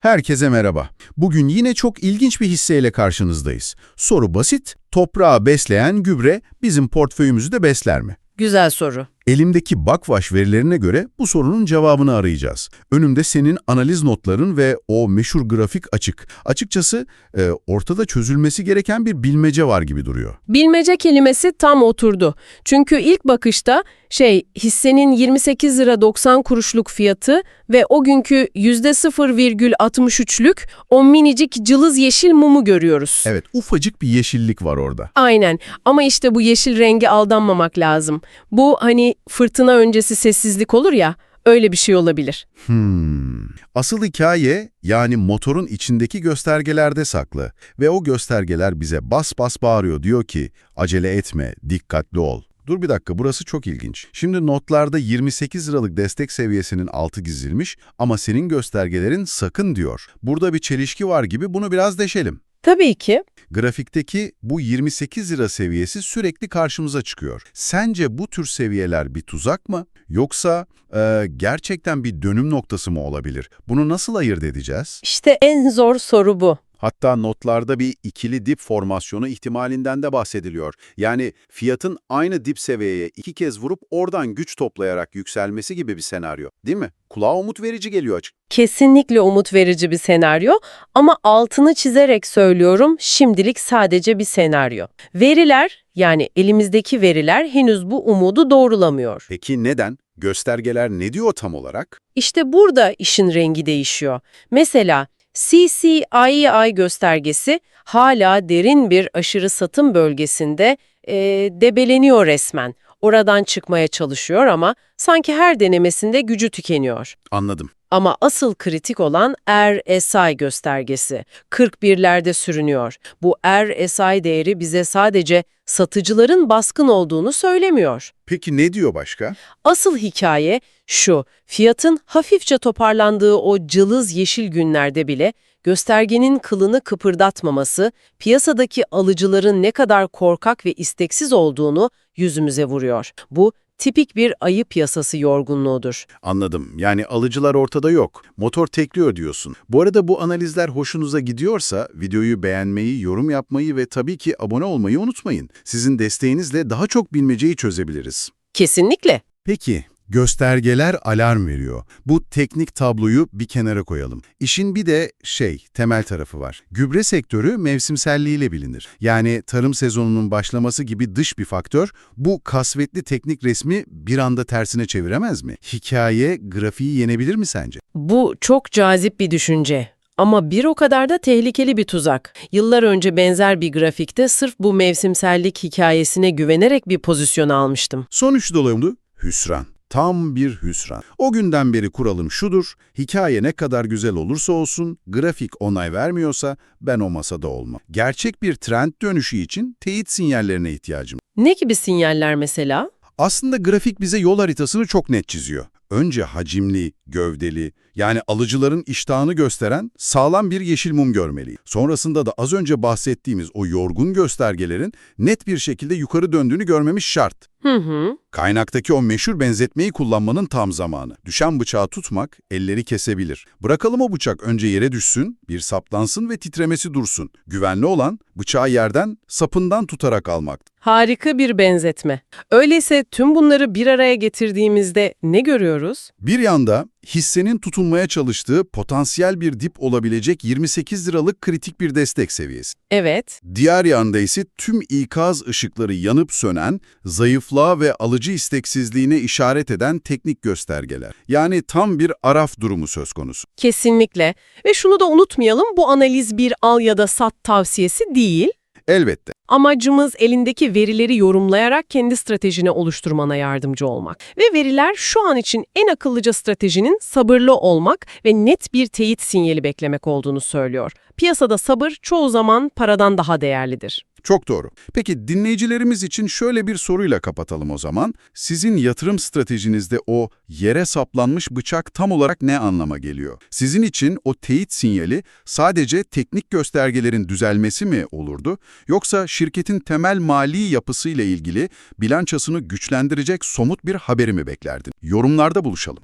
Herkese merhaba. Bugün yine çok ilginç bir hisseyle karşınızdayız. Soru basit, toprağı besleyen gübre bizim portföyümüzü de besler mi? Güzel soru. Elimdeki Bakvaş verilerine göre bu sorunun cevabını arayacağız. Önümde senin analiz notların ve o meşhur grafik açık. Açıkçası e, ortada çözülmesi gereken bir bilmece var gibi duruyor. Bilmece kelimesi tam oturdu. Çünkü ilk bakışta şey hissenin 28 lira 90 kuruşluk fiyatı ve o günkü %0,63'lük o minicik cılız yeşil mumu görüyoruz. Evet, ufacık bir yeşillik var orada. Aynen ama işte bu yeşil rengi aldanmamak lazım. Bu hani fırtına öncesi sessizlik olur ya öyle bir şey olabilir. Hmm. Asıl hikaye yani motorun içindeki göstergelerde saklı ve o göstergeler bize bas bas bağırıyor diyor ki acele etme, dikkatli ol. Dur bir dakika burası çok ilginç. Şimdi notlarda 28 liralık destek seviyesinin altı gizilmiş ama senin göstergelerin sakın diyor. Burada bir çelişki var gibi bunu biraz deşelim. Tabii ki. Grafikteki bu 28 lira seviyesi sürekli karşımıza çıkıyor. Sence bu tür seviyeler bir tuzak mı? Yoksa e, gerçekten bir dönüm noktası mı olabilir? Bunu nasıl ayırt edeceğiz? İşte en zor soru bu. Hatta notlarda bir ikili dip formasyonu ihtimalinden de bahsediliyor. Yani fiyatın aynı dip seviyeye iki kez vurup oradan güç toplayarak yükselmesi gibi bir senaryo. Değil mi? Kulağa umut verici geliyor açık. Kesinlikle umut verici bir senaryo ama altını çizerek söylüyorum şimdilik sadece bir senaryo. Veriler yani elimizdeki veriler henüz bu umudu doğrulamıyor. Peki neden? Göstergeler ne diyor tam olarak? İşte burada işin rengi değişiyor. Mesela CCIEI göstergesi hala derin bir aşırı satım bölgesinde e, debeleniyor resmen. Oradan çıkmaya çalışıyor ama sanki her denemesinde gücü tükeniyor. Anladım. Ama asıl kritik olan RSI göstergesi. 41'lerde sürünüyor. Bu RSI değeri bize sadece satıcıların baskın olduğunu söylemiyor. Peki ne diyor başka? Asıl hikaye şu, fiyatın hafifçe toparlandığı o cılız yeşil günlerde bile göstergenin kılını kıpırdatmaması, piyasadaki alıcıların ne kadar korkak ve isteksiz olduğunu yüzümüze vuruyor. Bu tipik bir ayı piyasası yorgunluğudur. Anladım. Yani alıcılar ortada yok. Motor tekliyor diyorsun. Bu arada bu analizler hoşunuza gidiyorsa videoyu beğenmeyi, yorum yapmayı ve tabii ki abone olmayı unutmayın. Sizin desteğinizle daha çok bilmeceyi çözebiliriz. Kesinlikle. Peki, göstergeler alarm veriyor. Bu teknik tabloyu bir kenara koyalım. İşin bir de şey, temel tarafı var. Gübre sektörü mevsimselliğiyle bilinir. Yani tarım sezonunun başlaması gibi dış bir faktör bu kasvetli teknik resmi bir anda tersine çeviremez mi? Hikaye, grafiği yenebilir mi sence? Bu çok cazip bir düşünce. Ama bir o kadar da tehlikeli bir tuzak. Yıllar önce benzer bir grafikte sırf bu mevsimsellik hikayesine güvenerek bir pozisyon almıştım. Sonuç dolayımlı hüsran. Tam bir hüsran. O günden beri kuralım şudur, hikaye ne kadar güzel olursa olsun, grafik onay vermiyorsa ben o masada olmam. Gerçek bir trend dönüşü için teyit sinyallerine ihtiyacım. Ne gibi sinyaller mesela? Aslında grafik bize yol haritasını çok net çiziyor. Önce hacimli, gövdeli, yani alıcıların iştahını gösteren sağlam bir yeşil mum görmeliyiz. Sonrasında da az önce bahsettiğimiz o yorgun göstergelerin net bir şekilde yukarı döndüğünü görmemiz şart. Hı hı. Kaynaktaki o meşhur benzetmeyi kullanmanın tam zamanı. Düşen bıçağı tutmak elleri kesebilir. Bırakalım o bıçak önce yere düşsün, bir saplansın ve titremesi dursun. Güvenli olan bıçağı yerden, sapından tutarak almak. Harika bir benzetme. Öyleyse tüm bunları bir araya getirdiğimizde ne görüyoruz? Bir yanda hissenin tutunmaya çalıştığı potansiyel bir dip olabilecek 28 liralık kritik bir destek seviyesi. Evet, Diğer yanda ise tüm ikaz ışıkları yanıp sönen, zayıflığa ve alıcı isteksizliğine işaret eden teknik göstergeler. Yani tam bir araf durumu söz konusu. kesinlikle. Ve şunu da unutmayalım, bu analiz bir al ya da sat tavsiyesi değil. Elbette. Amacımız elindeki verileri yorumlayarak kendi stratejini oluşturmana yardımcı olmak. Ve veriler şu an için en akıllıca stratejinin sabırlı olmak ve net bir teyit sinyali beklemek olduğunu söylüyor. Piyasada sabır çoğu zaman paradan daha değerlidir. Çok doğru. Peki dinleyicilerimiz için şöyle bir soruyla kapatalım o zaman. Sizin yatırım stratejinizde o yere saplanmış bıçak tam olarak ne anlama geliyor? Sizin için o teyit sinyali sadece teknik göstergelerin düzelmesi mi olurdu? Yoksa şirketin temel mali yapısıyla ilgili bilançosunu güçlendirecek somut bir haberi mi beklerdin? Yorumlarda buluşalım.